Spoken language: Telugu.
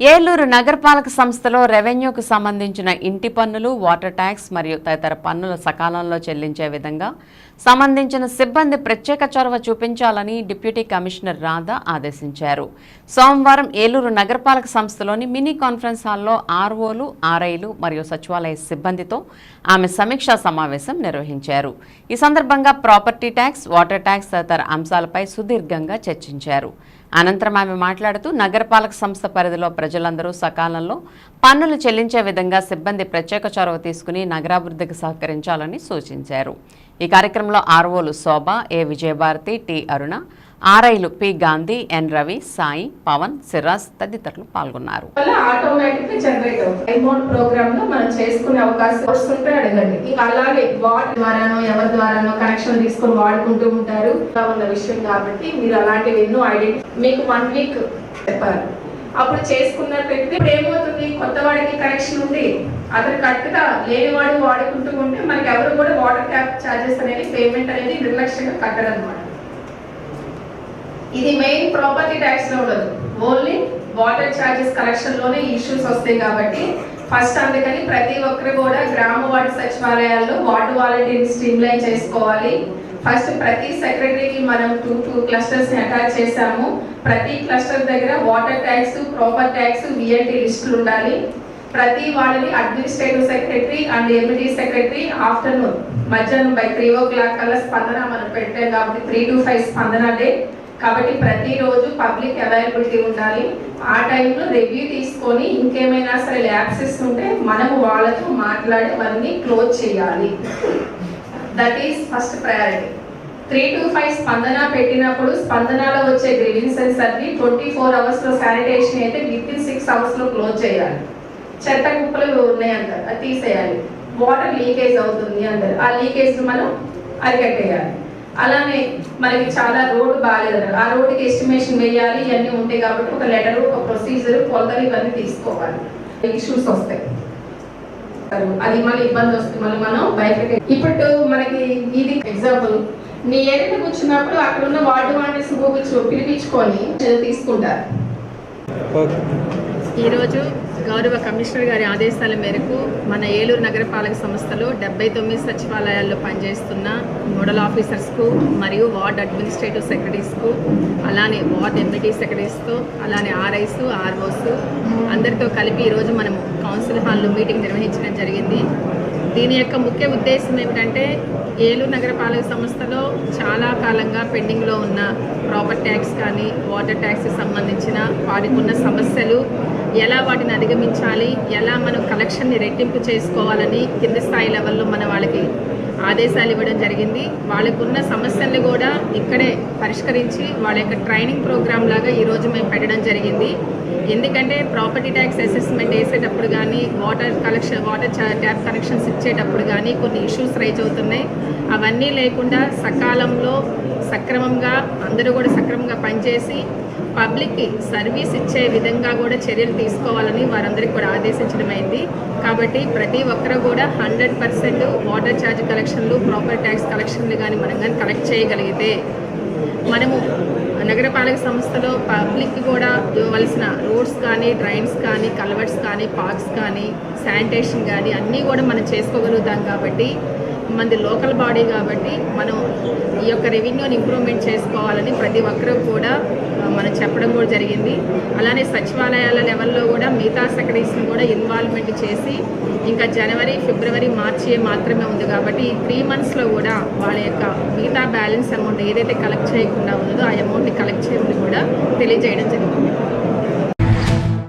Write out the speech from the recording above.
ఏలూరు నగరపాలక సంస్థలో రెవెన్యూకు సంబంధించిన ఇంటి పన్నులు వాటర్ ట్యాక్స్ మరియు తదితర పన్నుల సకాలంలో చెల్లించే విధంగా సంబంధించిన సిబ్బంది ప్రత్యేక చొరవ చూపించాలని డిప్యూటీ కమిషనర్ రాధా ఆదేశించారు. సోమవారం ఏలూరు నగరపాలక సంస్థలోని మినీ కాన్ఫరెన్స్ హాల్లో ఆర్ఓలు ఆర్ఐలు మరియు సచివాలయ సిబ్బందితో ఆమె సమీక్షా సమావేశం నిర్వహించారు. ఈ సందర్భంగా ప్రాపర్టీ ట్యాక్స్ వాటర్ ట్యాక్స్ తదితర అంశాలపై సుదీర్ఘంగా చర్చించారు. అనంతరం ఆమె మాట్లాడుతూ నగరపాలక సంస్థ పరిధిలో ప్రజలందరూ సకాలంలో పన్నులు చెల్లించే విధంగా సిబ్బంది ప్రత్యేక చొరవ తీసుకుని నగరాభివృద్ధికి సహకరించాలని సూచించారు. ఈ కార్యక్రమంలో ఆర్ఓలు శోభ ఏ విజయభారతి టి అరుణ ఆర్ఐలు పి గాంధీ ఎన్ రవి సాయి పవన్ సిరాజ్ తదితరులు పాల్గొన్నారు. అలాగే ద్వారానో ఎవరి ద్వారానో కనెక్షన్ తీసుకొని వాడుకుంటూ ఉంటారు. ఉన్న విషయం కాబట్టి మీరు అలాంటివి ఎన్నో మీకు వన్ వీక్ చెప్పారు. అప్పుడు చేసుకున్నట్టయితే ఇప్పుడు ఏమవుతుంది? కొత్త వాడికి కనెక్షన్ ఉంది అతను కరెక్ట్గా లేనివాడు వాడుకుంటూ ఉంటే మనకి ఎవరు కూడా వాటర్ ట్యాప్ ఛార్జెస్ అనేది పేమెంట్ అనేది నిర్లక్ష్యంగా కట్టడం అనమాట ఇది మెయిన్ ప్రాపర్టీ ట్యాక్స్లో ఉండదు. ఓన్లీ వాటర్ ఛార్జెస్ కలెక్షన్లోనే ఇష్యూస్ వస్తాయి కాబట్టి ఫస్ట్ అందుకని ప్రతి ఒక్కరు కూడా గ్రామ వార్డు సచివాలయాల్లో వార్డు వాలంటీర్ స్ట్రీమ్ లైన్ చేసుకోవాలి. ఫస్ట్ ప్రతి సెక్రటరీకి మనం టూ టూ క్లస్టర్స్ అటాచ్ చేశాము. ప్రతి క్లస్టర్ దగ్గర water tax proper tax VLT లిస్టులు ఉండాలి. ప్రతి వాళ్ళని administrative secretary and MED secretary afternoon మధ్యాహ్నం బై త్రీ ఓ క్లాక్ కల్లా స్పందన మనం పెట్టాం కాబట్టి three to five Spandana day. కాబట్టి ప్రతిరోజు పబ్లిక్ అవైలబిలిటీ ఉండాలి. ఆ టైంలో రివ్యూ తీసుకొని ఇంకేమైనా సరే ల్యాబ్సెస్ ఉంటే మనము వాళ్ళతో మాట్లాడి అవన్నీ క్లోజ్ చేయాలి. That is first priority three to five Spandana పెట్టినప్పుడు స్పందనలో వచ్చే గ్రీవెన్సెస్ అన్ని ట్వంటీ ఫోర్ అవర్స్లో శానిటేషన్ అయితే విత్ ఇన్ సిక్స్ అవర్స్లో క్లోజ్ చేయాలి. చెత్త కుప్పలు ఉన్నాయంటారు అది తీసేయాలి. వాటర్ లీకేజ్ అవుతుంది అంటారు. ఆ లీకేజ్ మనం అరికట్టేయాలి. అలానే మనకి చాలా రోడ్డు బాగాలేదు ఆ రోడ్డుకి ఎస్టిమేషన్ వేయాలి ఇవన్నీ ఉంటాయి కాబట్టి ఒక లెటర్ ఒక ప్రొసీజర్ కొలతలు ఇవన్నీ తీసుకోవాలి. ఇష్యూస్ వస్తాయి. అది మళ్ళీ ఇబ్బంది వస్తుంది. మళ్ళీ మనం బయటకి ఇప్పుడు మనకి ఇది ఎగ్జాంపుల్ నీ ఏరియాకి కూర్చున్నప్పుడు అక్కడ ఉన్న వార్డు పిలిపించు పిలిపించుకొని తీసుకుంటారు. ఈరోజు గౌరవ కమిషనర్ గారి ఆదేశాల మేరకు మన ఏలూరు నగరపాలక సంస్థలో డెబ్బై తొమ్మిది సచివాలయాల్లో పనిచేస్తున్న నోడల్ ఆఫీసర్స్కు మరియు వార్డ్ అడ్మినిస్ట్రేటివ్ సెక్రటరీస్కు అలానే వార్డ్ ఎంపీటీ సెక్రటరీస్తో అలానే ఆర్ఐస్ ఆర్ఓస్ అందరితో కలిపి ఈరోజు మనం కౌన్సిల్ హాల్లో మీటింగ్ నిర్వహించడం జరిగింది. దీని యొక్క ముఖ్య ఉద్దేశం ఏమిటంటే ఏలూరు నగరపాలక సంస్థలో చాలా కాలంగా పెండింగ్లో ఉన్న ప్రాపర్టీ ట్యాక్స్ కానీ వాటర్ ట్యాక్స్కి సంబంధించిన వారికి ఉన్న సమస్యలు ఎలా వాటిని అధిగమించాలి ఎలా మనం కలెక్షన్ని రెట్టింపు చేసుకోవాలని కింది స్థాయి లెవెల్లో మన వాళ్ళకి ఆదేశాలు ఇవ్వడం జరిగింది. వాళ్ళకున్న సమస్యల్ని కూడా ఇక్కడే పరిష్కరించి వాళ్ళ యొక్క ట్రైనింగ్ ప్రోగ్రామ్ లాగా ఈరోజు మేము పెట్టడం జరిగింది. ఎందుకంటే ప్రాపర్టీ ట్యాక్స్ అసెస్మెంట్ వేసేటప్పుడు కానీ water collection water tap connections ఇచ్చేటప్పుడు కానీ కొన్ని ఇష్యూస్ రైజ్ అవుతున్నాయి. అవన్నీ లేకుండా సకాలంలో సక్రమంగా అందరూ కూడా సక్రమంగా పనిచేసి పబ్లిక్కి సర్వీస్ ఇచ్చే విధంగా కూడా చర్యలు తీసుకోవాలని వారందరికీ కూడా ఆదేశించడం అయింది కాబట్టి ప్రతి ఒక్కరు కూడా హండ్రెడ్ పర్సెంట్ వాటర్ ఛార్జ్ కలెక్షన్లు ప్రాపర్ ట్యాక్స్ కలెక్షన్లు కానీ మనం కానీ కలెక్ట్ చేయగలిగితే మనము నగరపాలక సంస్థలో పబ్లిక్ కూడా ఇవ్వవలసిన రోడ్స్ కానీ డ్రైన్స్ కానీ కల్వర్ట్స్ కానీ పార్క్స్ కానీ శానిటేషన్ కానీ అన్నీ కూడా మనం చేసుకోగలుగుతాం కాబట్టి మనది లోకల్ బాడీ కాబట్టి మనం ఈ యొక్క రెవెన్యూని ఇంప్రూవ్మెంట్ చేసుకోవాలని ప్రతి ఒక్కరూ కూడా మనం చెప్పడం కూడా జరిగింది. అలానే సచివాలయాల లెవెల్లో కూడా మిగతా సెక్రటరీస్ని కూడా ఇన్వాల్వ్మెంట్ చేసి ఇంకా జనవరి ఫిబ్రవరి మార్చి మాత్రమే ఉంది కాబట్టి ఈ త్రీ మంత్స్లో కూడా వాళ్ళ యొక్క మిగతా బ్యాలెన్స్ అమౌంట్ ఏదైతే కలెక్ట్ చేయకుండా ఉన్నదో ఆ అమౌంట్ని కలెక్ట్ చేయమని కూడా తెలియజేయడం జరిగింది.